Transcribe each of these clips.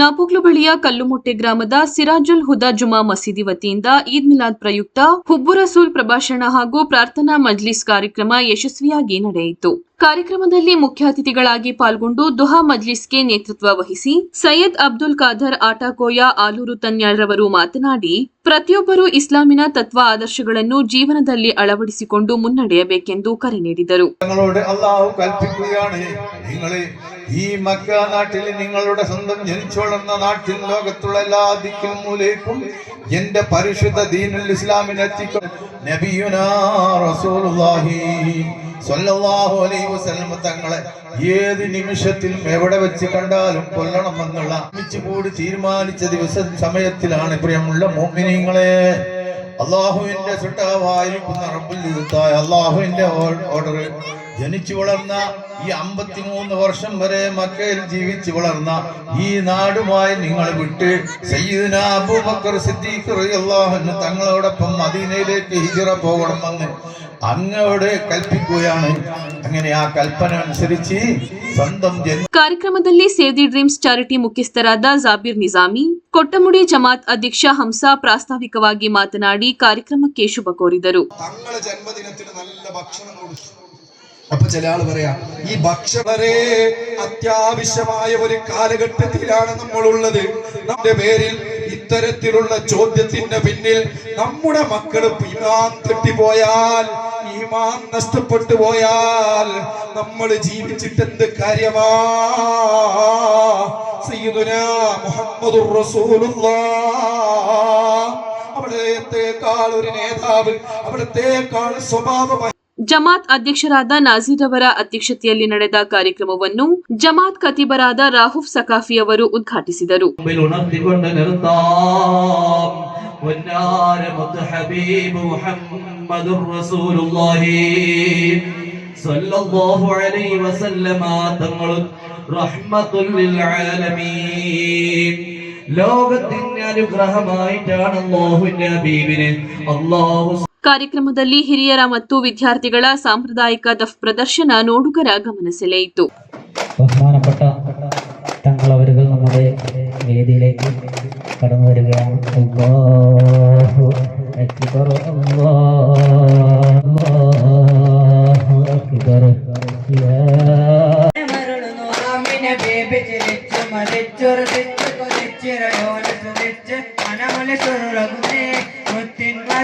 ನಾಪೋಕ್ಲು ಬಳಿಯ ಕಲ್ಲುಮುಟ್ಟೆ ಗ್ರಾಮದ ಸಿರಾಜುಲ್ ಹುದಾ ಜುಮಾ ಮಸೀದಿ ವತಿಯಿಂದ ಈದ್ ಮಿಲಾದ್ ಪ್ರಯುಕ್ತ ಹುಬ್ಬುರಸೂಲ್ ಪ್ರಭಾಷಣ ಹಾಗೂ ಪ್ರಾರ್ಥನಾ ಮಜ್ಲಿಸ್ ಕಾರ್ಯಕ್ರಮ ಯಶಸ್ವಿಯಾಗಿ ನಡೆಯಿತು. ಕಾರ್ಯಕ್ರಮದಲ್ಲಿ ಮುಖ್ಯ ಅತಿಥಿಗಳಾಗಿ ಪಾಲ್ಗೊಂಡು ದುಹಾ ಮಜ್ಲಿಸ್ಗೆ ನೇತೃತ್ವ ವಹಿಸಿ ಸೈಯದ್ ಅಬ್ದುಲ್ ಖಾದರ್ ಆಟಾಕೋಯ ಆಲೂರು ತನ್ಯಾಳ್ರವರು ಮಾತನಾಡಿ, ಪ್ರತಿಯೊಬ್ಬರೂ ಇಸ್ಲಾಮಿನ ತತ್ವ ಆದರ್ಶಗಳನ್ನು ಜೀವನದಲ್ಲಿ ಅಳವಡಿಸಿಕೊಂಡು ಮುನ್ನಡೆಯಬೇಕೆಂದು ಕರೆ ನೀಡಿದರು. ഈ മക്ക നാട്ടിൽ നിങ്ങളുടെ സ്വന്തം ജനിച്ചു വളർന്ന നാട്ടിൽ ലോകത്തുള്ള എല്ലാ ദിക്കും മൂലേക്കും എന്റെ പരിശുദ്ധ ദീനുൽ ഇസ്ലാമിനെ നബിയുനാ റസൂലുള്ളാഹി സ്വല്ലല്ലാഹു അലൈഹി വസല്ലം തങ്ങളെ ഏത് നിമിഷത്തിലും എവിടെ വെച്ച് കണ്ടാലും കൊല്ലണമെന്നുള്ള കൂടി തീരുമാനിച്ച ദിവസം സമയത്തിലാണ് പ്രിയമുള്ള മോമിനിങ്ങളെ. അള്ളാഹുവിന്റെ സുട്ടാവായിരിക്കുന്ന റബ്ബുൽ അള്ളാഹുവിന്റെ ഓർഡർ ജനിച്ചു വളർന്ന ഈ അമ്പത്തിമൂന്ന് വർഷം വരെ മക്കയിൽ ജീവിച്ചു വളർന്ന ഈ നാടുമായി നിങ്ങൾ വിട്ട് സയ്യിദുന അബൂബക്കർ സിദ്ദീഖ് റളിയല്ലാഹു അൻഹു തങ്ങളോടൊപ്പം മദീനയിലേക്ക് ഹിജറ പോകണമെന്ന് അങ്ങോട് കൽപ്പിക്കുകയാണ് അങ്ങനെ ആ കൽപ്പന അനുസരിച്ച് സ്വന്തം ജന്മ ಕಾರ್ಯಕ್ರಮದಲ್ಲಿ ಸೇವ್ ದಿ ಡ್ರೀಮ್ಸ್ ಚಾರಿಟಿ ಮುಖ್ಯಸ್ಥರಾದ ಜಾಬೀರ್ ನಿಜಾಮಿ ಕೊಟ್ಟಮುಡಿ ಜಮಾತ್ ಅಧ್ಯಕ್ಷ ಹಂಸ ಪ್ರಾಸ್ತಾವಿಕವಾಗಿ ಮಾತನಾಡಿ ಕಾರ್ಯಕ್ರಮಕ್ಕೆ ಶುಭ ಕೋರಿದರು അപ്പൊ ചില ആൾ പറയാ ഈ ഭക്ഷണം വളരെ അത്യാവശ്യമായ ഒരു കാലഘട്ടത്തിലാണ് നമ്മൾ ഉള്ളത് നമ്മുടെ പേരിൽ ഇത്തരത്തിലുള്ള ചോദ്യത്തിന്റെ പിന്നിൽ നമ്മുടെ മക്കൾ ഇമാൻ തെറ്റിപ്പോയാൽ ഈമാൻ നഷ്ടപ്പെട്ടു പോയാൽ നമ്മൾ ജീവിച്ചിട്ട് എന്ത് കാര്യമാ? അവിടത്തേക്കാൾ ഒരു നേതാവ് അവിടത്തേക്കാൾ സ്വഭാവ ಜಮಾತ್ ಅಧ್ಯಕ್ಷರಾದ ನಾಜೀರ್ ಅವರ ಅಧ್ಯಕ್ಷತೆಯಲ್ಲಿ ನಡೆದ ಕಾರ್ಯಕ್ರಮವನ್ನು ಜಮಾತ್ ಖತೀಬರಾದ ರಾಹುಫ್ ಸಕಾಫಿ ಅವರು ಉದ್ಘಾಟಿಸಿದರು മുമ്പിൽ ഉണർത്തിക്കൊണ്ട് നിർത്താം പൊന്നാരമത്ത് ഹബീബ് മുഹമ്മദുർ റസൂലുള്ളാഹി സ്വല്ലല്ലാഹു അലൈഹി വസല്ലമ തങ്ങളും റഹ്മത്തുൽ ലിൽ ആലമീൻ ലോകത്തിന് അനുഗ്രഹമായിട്ടാണ് അല്ലാഹുവിന്റെ ഹബീബിനെ അല്ലാഹു ಕಾರ್ಯಕ್ರಮದಲ್ಲಿ ಹಿರಿಯರ ಮತ್ತು ವಿದ್ಯಾರ್ಥಿಗಳ ಸಾಂಪ್ರದಾಯಿಕ ದಫ್ ಪ್ರದರ್ಶನ ನೋಡುಗರ ಗಮನ ಸೆಳೆಯಿತು ബഹുമാനപ്പെട്ട തങ്ങളവരുകൾ നമ്മുടെ വേദിയിലേക്ക് കടന്നു വരികയാണ് അല്ലാഹു അക്ബർ അല്ലാഹു അക്ബർ യാ മരുളുന്നു ആമിനെ ബേബിച്ചിരിച്ചു മരിച്ചുറപ്പിച്ചു കൊതിച്ചിറയോനെ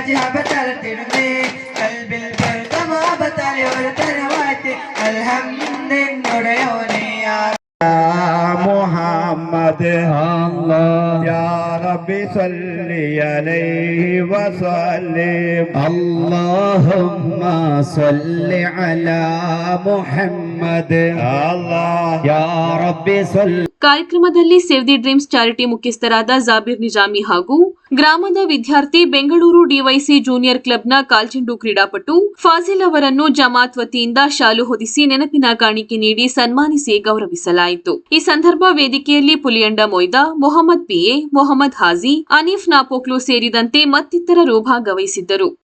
أجابت الترمي قلب البرد ما بطل والتروات الحمد نريوني يا محمد الله. يا ربي صلي عليه وسلم. اللهم صل على محمد. الله. يا ربي صل ಕಾರ್ಯಕ್ರಮದಲ್ಲಿ ಸೇವ್ ದಿ ಡ್ರೀಮ್ಸ್ ಚಾರಿಟಿ ಮುಖ್ಯಸ್ಥರಾದ ಜಾಬೀರ್ ನಿಜಾಮಿ ಹಾಗೂ ಗ್ರಾಮದ ವಿದ್ಯಾರ್ಥಿ ಬೆಂಗಳೂರು ಡಿವೈಸಿ ಜೂನಿಯರ್ ಕ್ಲಬ್ನ ಕಾಲ್ಚೆಂಡು ಕ್ರೀಡಾಪಟು ಫಾಜಿಲ್ ಅವರನ್ನು ಜಮಾತ್ ವತಿಯಿಂದ ಶಾಲು ಹೊದಿಸಿ ನೆನಪಿನ ಕಾಣಿಕೆ ನೀಡಿ ಸನ್ಮಾನಿಸಿ ಗೌರವಿಸಲಾಯಿತು. ಈ ಸಂದರ್ಭ ವೇದಿಕೆಯಲ್ಲಿ ಪುಲಿಯಂಡ ಮೊಯ್ದಾ, ಮೊಹಮ್ಮದ್ ಪಿಎ ಮೊಹಮ್ಮದ್ ಹಾಜಿ, ಅನೀಫ್ ನಾಪೋಕ್ಲು ಸೇರಿದಂತೆ ಮತ್ತಿತರರು ಭಾಗವಹಿಸಿದ್ದರು.